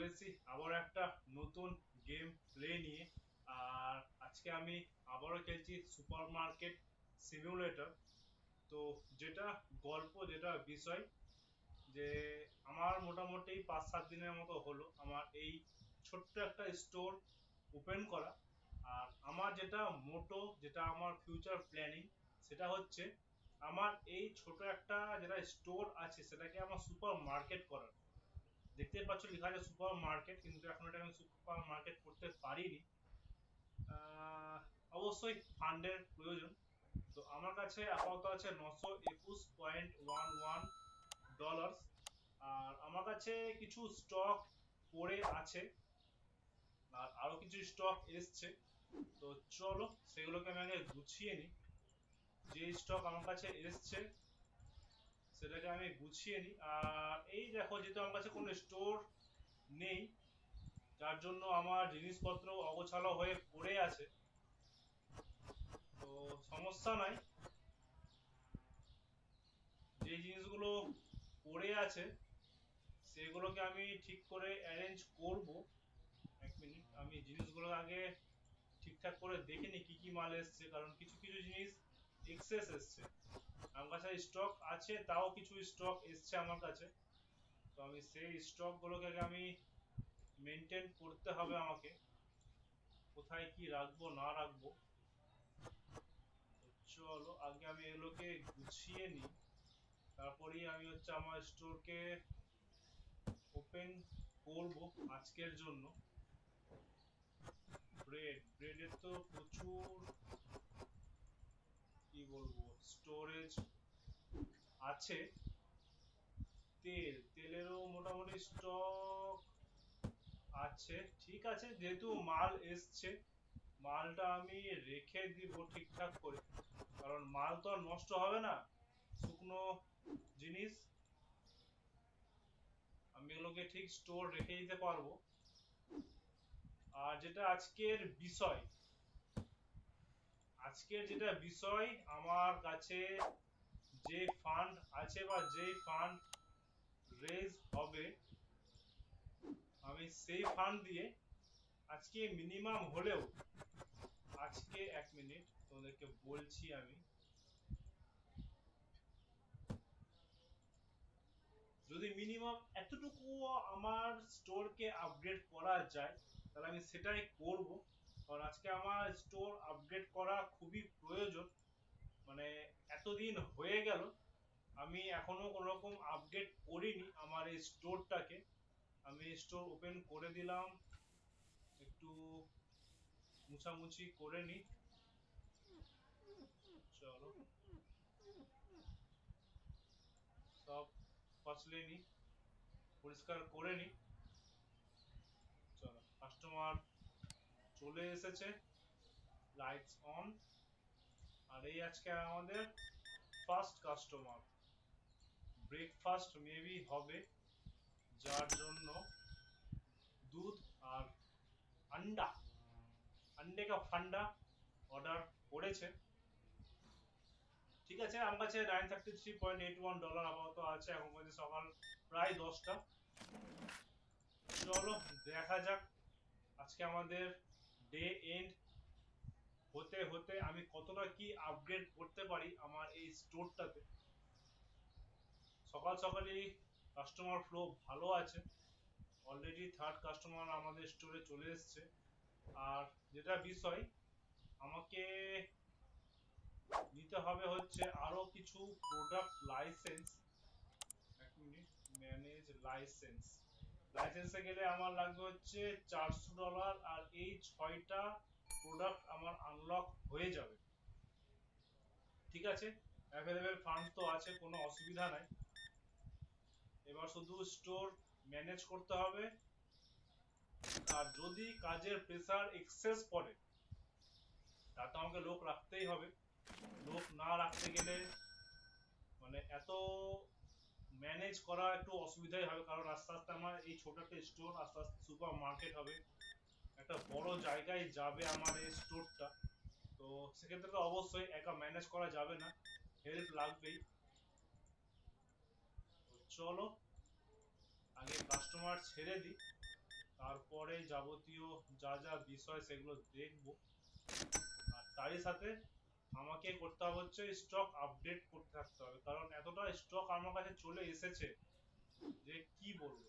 চলে এসেছি আবার একটা নতুন গেম প্লে নিয়ে। আর আজকে আমি আবারও খেলছি সুপার মার্কেট সিমিউলেটর তো যেটা গল্প, যেটা বিষয়, যে আমার মোটামুটি পাঁচ সাত দিনের মতো হলো আমার এই ছোট্ট একটা স্টোর ওপেন করা। আর আমার যেটা মোটো যেটা আমার ফিউচার প্ল্যানিং সেটা হচ্ছে আমার এই ছোট একটা যেটা স্টোর আছে, সেটাকে আমার সুপার মার্কেট করার। দেখতে পাচ্ছ লেখা আছে সুপার মার্কেট কিন্তু এখন এটা আমি সুপার মার্কেট করতে পারিনি। অবশ্যই ফান্ডের প্রয়োজন। তো আমার কাছে আপাতত আছে নশো একুশ পয়েন্ট ওয়ান ওয়ান ডলার আর আমার কাছে কিছু স্টক পড়ে আছে, আর আরও কিছু স্টক এসছে। তো চলো, সেগুলোকে আমি আগে গুছিয়ে নিই। যে স্টক আমার কাছে এসছে সেটাকে আমি গুছিয়ে নিই। আর এই দেখো, যেহেতু আমার কাছে কোনো স্টোর নেই, যার জন্য আমার জিনিসপত্র অগোছালো হয়ে পড়ে আছে, তো সমস্যা নাই। যে জিনিসগুলো পড়ে আছে, সেগুলোকে আমি ঠিক করে অ্যারেঞ্জ করব। এক মিনিট, আমি জিনিসগুলো আগে ঠিকঠাক করে দেখে নিই, কি কি মাল এসছে, কারণ কিছু কিছু জিনিস এক্সেস এসছে। স্টক আছে, তাও কিছু স্টক এসছে আমার কাছে। তো আমি সেই স্টক গুলোকে আগে আমি মেনটেন করতে হবে আমাকে। কোথায় কি রাখব, না রাখব? চলো, আগে আমি এগুলোকে গুছিয়ে নিই। তারপরেই আমি হচ্ছে আমার স্টোরকে ওপেন করব আজকের জন্য। ব্রেড ব্রেডের তো প্রচুর, কি বলব স্টোরেজ আছে। তেল, তেলেরও মোটামুটি স্টক আছে। ঠিক আছে, যেহেতু মাল এসছে, মালটা আমি রেখে দিব ঠিকঠাক করে। কারণ মাল তো আর নষ্ট হবে না। শুকনো জিনিস, আমি এগুলোকে ঠিক স্টোর রেখে দিতে পারব। আর যেটা আজকের বিষয়, আজকের যেটা বিষয়, আমার কাছে যে ফান্ড আছে বা যে ফান্ড রেজ হবে, আমি সেই ফান্ড দিয়ে আজকে মিনিমাম হলেও, আজকে এক মিনিট তোমাদেরকে বলছি আমি। যদি মিনিমাম এতটুকু আমার স্টোরকে আপগ্রেড করা যায়, তাহলে আমি সেটাই করব। কারণ আজকে আমার স্টোর আপগ্রেড করা খুবই প্রয়োজন। মানে এতদিন হয়ে গেল, আমি এখনও কোনো রকম আপডেট করিনি আমার এই স্টোরটাকে আমি স্টোর ওপেন করে দিলাম, একটু মুছামুছি করে নি। চলো। সব ফসলে নি, পরিষ্কার করে নি। চলো কাস্টমার চলে এসেছে লাইটস অন আর এই আজকে আমাদের ফার্স্ট কাস্টমার ব্রেকফাস্ট মেবি হবে, যার জন্য দুধ আর আন্ডা, আন্ডে কা ফান্ডা অর্ডার করেছে। ঠিক আছে, আমার কাছে nine thirty three point eight one dollar আপাতত আছে, এখন পর্যন্ত সকাল প্রায় দশটা। চলো, দেখা যাক আজকে আমাদের ডে এন্ড হতে হতে আমি কতটা কি আপগ্রেড করতে পারি আমার এই স্টোরটাতে সকাল সকালই কাস্টমার ফ্লো ভালো আছে। অলরেডি থার্ড কাস্টমার আমাদের স্টোরে চলে এসেছে। আর যেটা বিষয়, আমাকে নিতে হবে হচ্ছে আরও কিছু প্রোডাক্ট লাইসেন্স এক মিনিট ম্যানেজ লাইসেন্স লাইসেন্সে গেলে আমার লাগবে হচ্ছে চারশো ডলার আর এই ছয়টা প্রোডাক্ট আমার আনলক হয়ে যাবে। ঠিক আছে? অ্যাভেলেবেল ফান্ড তো আছে, কোনো অসুবিধা নাই। এবার শুধু স্টোর ম্যানেজ করতে হবে। আর যদি কাজের প্রেসার এক্সেস পড়ে, তাতে আমাকে লোক রাখতেই হবে। লোক না রাখতে গেলে মানে এত ম্যানেজ করা একটু অসুবিধাই হবে, কারণ আস্তে আস্তে আমার এই ছোট একটা স্টোর আস্তে আস্তে সুপার মার্কেট হবে। একটা বড় জায়গায় যাবে আমার এই স্টোরটা। তো সেক্ষেত্রে তো অবশ্যই একা ম্যানেজ করা যাবে না। হেল্প লাগবেই। চলো, আগে কাস্টমার ছেড়ে দিই। তারপরে যাবতীয় যা যা বিষয় সেগুলো দেখব। আর তারই সাথে আমাকে করতে হবে হচ্ছে স্টক আপডেট করতে থাকতে হবে। কারণ এতটা স্টক আমার কাছে চলে এসেছে যে কি বলব?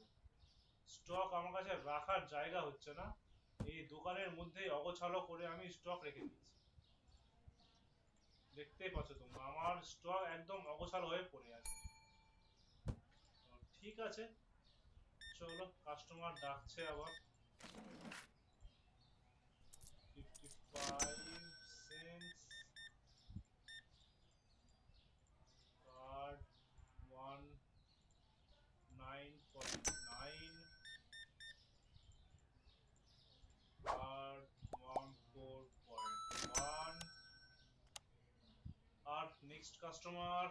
স্টক আমার কাছে রাখার জায়গা হচ্ছে না। এই দোকানের মধ্যে অগোছালো করে আমি স্টক রেখে দিয়েছি। দেখতেই পাচ্ছ তোমরা, আমার স্টক একদম অগোছালো হয়ে পড়ে আছে। ঠিক আছে, চলো কাস্টমার ডাকছে আবার। Fifty five cents card one nine point nine card one four point one R next customer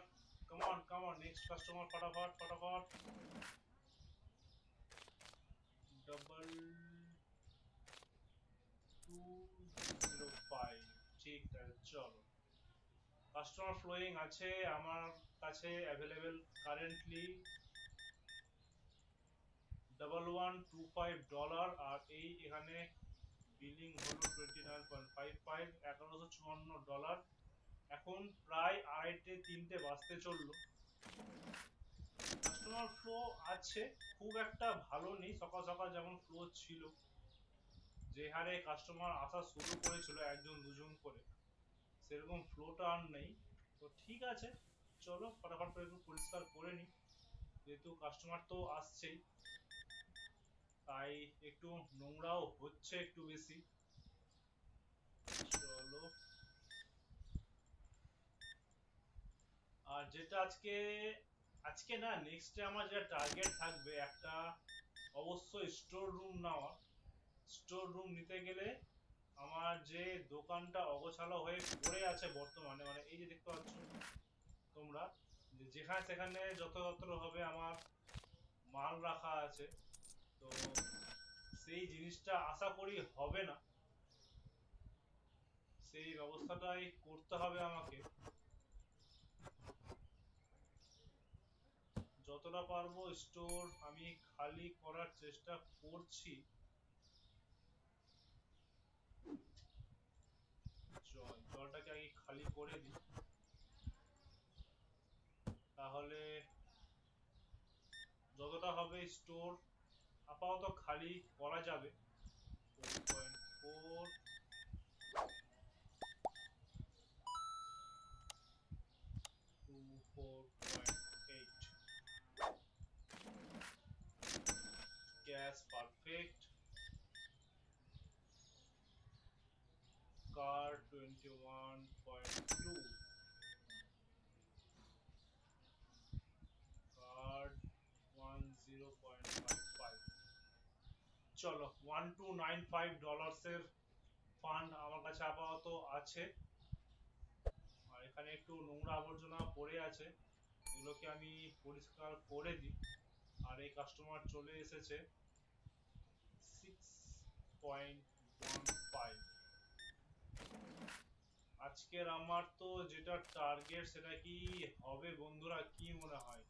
come on come on next customer फटाफट फटाफट डबल टू জিরো ফাইভ ঠিক আছে চলো কাস্টমার ফ্লোয়িং আছে আমার কাছে available currently double one two five dollar আর এই এখানে বিলিং হলো twenty nine point five five এগারোশো চুয়ান্ন ডলার এখন প্রায় আড়াইটে, তিনটে বাজতে চলল। কাস্টমার ফ্লো আছে, খুব একটা ভালো নেই, সকাল সকাল যেমন ফ্লো ছিল। যে হারে কাস্টমার আসা শুরু করেছিল একজন, দুজন করে। সেরকম ফ্লোটা আর নেই। তো ঠিক আছে, চলো ফটাফট করে একটু পরিষ্কার করে নিই। যেহেতু কাস্টমার তো আসছেই, তাই একটু নোংরাও হচ্ছে একটু বেশি। চলো। আর যেটা আজকে আজকে না নেক্সট আমার যেটা টার্গেট থাকবে, একটা অবশ্যই স্টোর রুম নেওয়া। স্টোর রুম নিতে গেলে আমার যে দোকানটা অগোছালো হয়ে পড়ে আছে বর্তমানে মানে এই যে দেখতে পাচ্ছ তোমরা যেখানে সেখানে হবে আমার মাল রাখা আছে, তো সেই জিনিসটা আশা করি হবে না। সেই ব্যবস্থাটাই করতে হবে আমাকে। যতটা পারব স্টোর আমি খালি করার চেষ্টা করছি। জল জলটাকে আগে খালি করে দিই। তাহলে যতটা হবে স্টোর, আপাতত খালি করা যাবে। Four two four point eight gas perfect. Car 21.2 card 10.55 চলো 1295 ডলার্স এর ফান্ড আমার কাছে আপাতত আছে। আর এখানে একটু নোংরা আবর্জনা পড়ে আছে, এগুলোকে আমি পরিষ্কার করে দিই। আর এই কাস্টমার চলে এসেছে সিক্স পয়েন্ট ওয়ান ফাইভ আজকের আমার তো যেটা টার্গেট সেটা কি হবে বন্ধুরা, কি মনে হয়?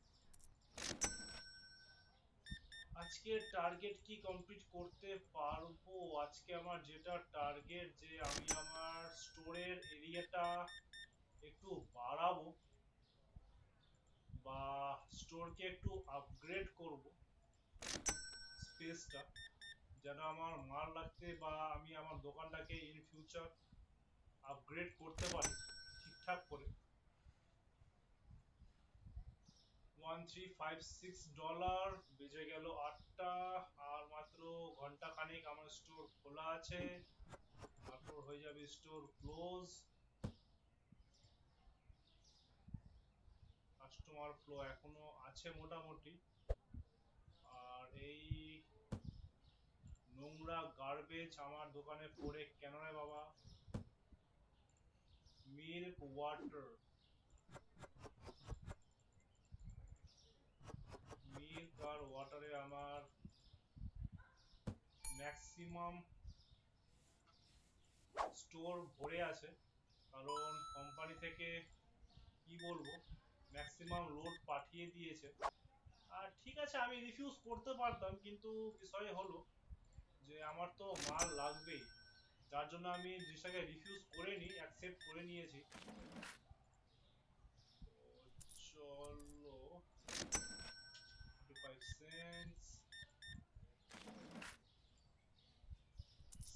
আজকে টার্গেট কি কমপ্লিট করতে পারব? আজকে আমার যেটা টার্গেট যে আমি আমার স্টোরের এরিয়াটা একটু বাড়াবো বা স্টোরকে একটু আপগ্রেড করব। স্পেসটা যেন আমার মাল রাখতে বা আমি আমার দোকানটাকে ইন ফিউচার আপগ্রেড করতে পারি ঠিকঠাক করে। One three five six dollar বেজে গেল আটটা আর মাত্র ঘণ্টা খানিক আমার স্টোর খোলা আছে। তারপর হয়ে যাবে স্টোর ক্লোজ কাস্টমার ফ্লো এখনও আছে মোটামুটি। আর এই নোংরা গার্বেজ আমার দোকানে পড়ে কেন রে বাবা? মিল্ক ওয়াটার মিল্ক আর ওয়াটারে আমার ম্যাক্সিমাম স্টোর ভরে আছে। কারণ কোম্পানি থেকে কি বলব? ম্যাক্সিমাম লোড পাঠিয়ে দিয়েছে। আর ঠিক আছে, আমি রিফিউজ করতে পারতাম, কিন্তু বিষয় হলো যে আমার তো মাল লাগবেই। যার জন্য আমি জিনিসটাকে রিফিউজ করে নি অ্যাকসেপ্ট করে নিয়েছি। চলো 55 cents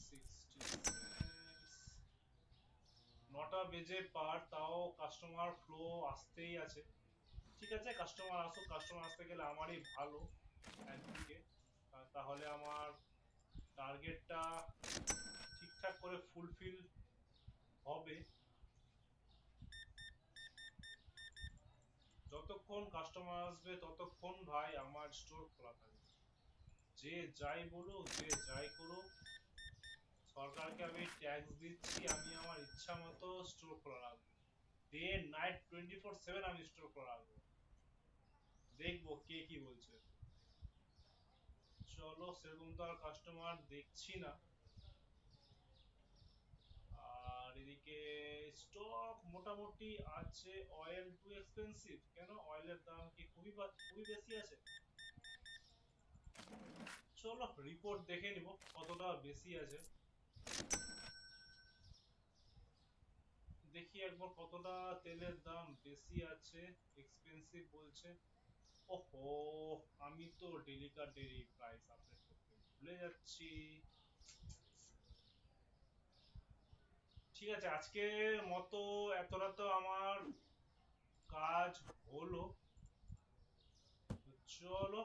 60 cents নটা বেজে পার, তাও কাস্টমার ফ্লো আসতেই আছে। ঠিক আছে কাস্টমার আসুক কাস্টমার আসতে গেলে আমারই ভালো। একদিকে। তাহলে আমার টার্গেটটা ঠিকঠাক করে ফুলফিল হবে। যতক্ষণ কাস্টমার আসবে, ততক্ষণ ভাই আমার স্টোর খোলা থাকবে। যে যাই বলুক, যে যাই করুক, সরকারকে আমি ট্যাক্স দিচ্ছি, আমি আমার ইচ্ছা মতো স্টোর খোলা রাখব। Day night twenty four seven আমি স্টোর খোলা রাখব। দেখব কে কি বলছে। চলো সেরকম তো আর কাস্টমার দেখছি না। আর এদিকে স্টক মোটামুটি আছে অয়েল টু এক্সপেন্সিভ কেন? অয়েলের দাম কি খুবই খুবই বেশি আছে? চলো রিপোর্ট দেখে নিব কতটা বেশি আছে। দেখি একবার কতটা তেলের দাম বেশি আছে এক্সপেন্সিভ বলছে। ওহো, আমি তো ডেলিকা ডেরি প্রাইস আপডেট করতে ভুলে যাচ্ছি। ঠিক আছে আজকের মতো এতটা তো আমার কাজ হলো। চলো,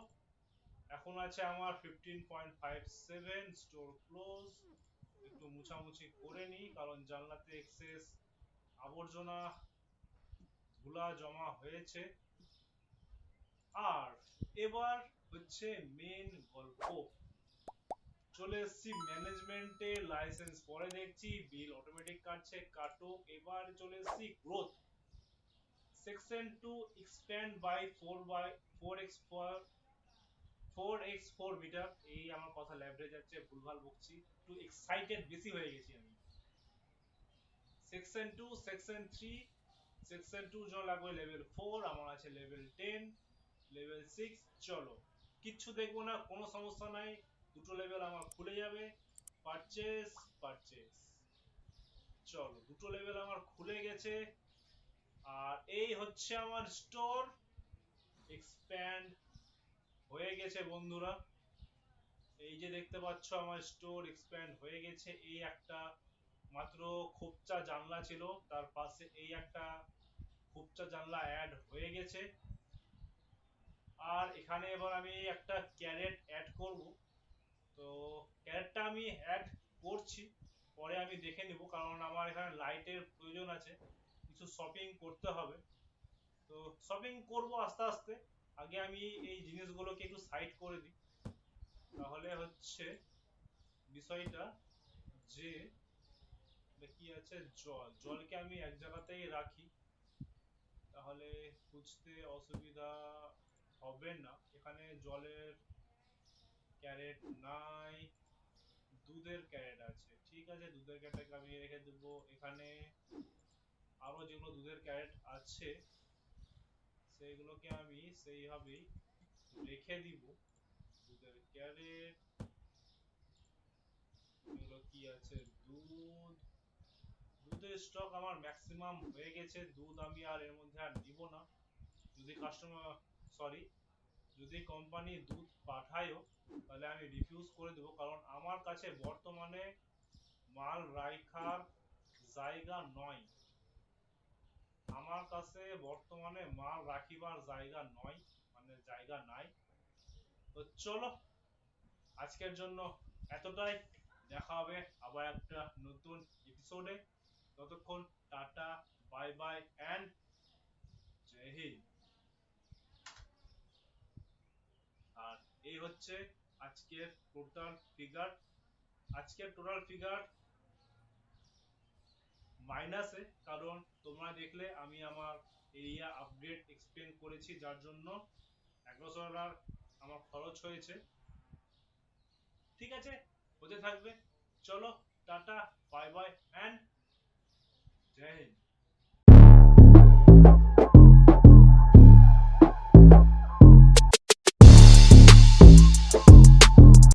এখন আছে আমার fifteen point five seven store close একটু মুছামুছি করে নিই, কারণ জানলাতে এক্সেস আবর্জনা ধুলা জমা হয়েছে। আর এবার হচ্ছে মেন গল্প। চলে এসেছি ম্যানেজমেন্টে লাইসেন্স পরে দেখছি বিল অটোমেটিক কাটছে, কাটুক। এবার চলে এসেছি growth section to expand by four by four x four x four meter এই আমার কথা ল্যাবরে যাচ্ছে, ভুলভাল বকছি। একটু এক্সাইটেড বেশি হয়ে গেছি আমি। Section two section three section two জন্য লাগবে লেভেল ফোর আমার আছে লেভেল টেন লেভেল সিক্স চলো। কিচ্ছু দেখব না, কোনো সমস্যা নাই। দুটো লেভেল আমার খুলে যাবে। পারচেস পারচেস চলো, দুটো লেভেল আমার খুলে গেছে। আর এই হচ্ছে আমার স্টোর এক্সপ্যান্ড হয়ে গেছে বন্ধুরা। এই যে দেখতে পাচ্ছ, আমার স্টোর এক্সপ্যান্ড হয়ে গেছে। এই একটা মাত্র খোপচা জানলা ছিল। তার পাশে এই একটা খোপচা জানলা অ্যাড হয়ে গেছে। আর এখানে এবার আমি একটা ক্যারেট অ্যাড করব। তো ক্যারেটটা আমি অ্যাড করছি, পরে আমি দেখে নিব, কারণ আমার এখানে লাইটের প্রয়োজন আছে, কিছু শপিং করতে হবে। তো শপিং করব আস্তে আস্তে, আগে আমি এই জিনিসগুলোকে একটু সাইড করে দিই। তাহলে হচ্ছে বিষয়টা যে কি আছে? জল। জলকে আমি এক জায়গাতেই রাখি। তাহলে খুঁজতে অসুবিধা হবে না। এখানে জলের ক্যারেট নাই, দুধের ক্যারেট আছে। ঠিক আছে, দুধের ক্যারেটকে আমি রেখে দেবো। এখানে আরও যেগুলো দুধের ক্যারেট আছে, সেইগুলোকে আমি সেইভাবেই রেখে দিব। দুধের ক্যারেট, এগুলো কি আছে? দুধ। দুধের স্টক আমার ম্যাক্সিমাম হয়ে গেছে। দুধ আমি আর এর মধ্যে আর দিব না। যদি কাস্টমার সরি যদি কোম্পানি দুধ পাঠায়ও, তাহলে আমি রিফিউজ করে দেবো। কারণ আমার কাছে বর্তমানে মাল রাখার জায়গা নয়। আমার কাছে বর্তমানে মাল রাখিবার জায়গা নয় মানে জায়গা নাই। তো চলো, আজকের জন্য এতটাই। দেখা হবে আবার একটা নতুন এপিসোডে ততক্ষণ ta-ta bye bye and Jai Hind আর এই হচ্ছে আজকের টোটাল ফিগার। আজকের টোটাল ফিগার মাইনাসে কারণ তোমরা দেখলে আমি আমার এরিয়া আপগ্রেড এক্সপ্লেন করেছি যার জন্য এগারোশো ডলার আমার খরচ হয়েছে। ঠিক আছে? হতে থাকবে। চলো, ta-ta bye bye and Jai Hind.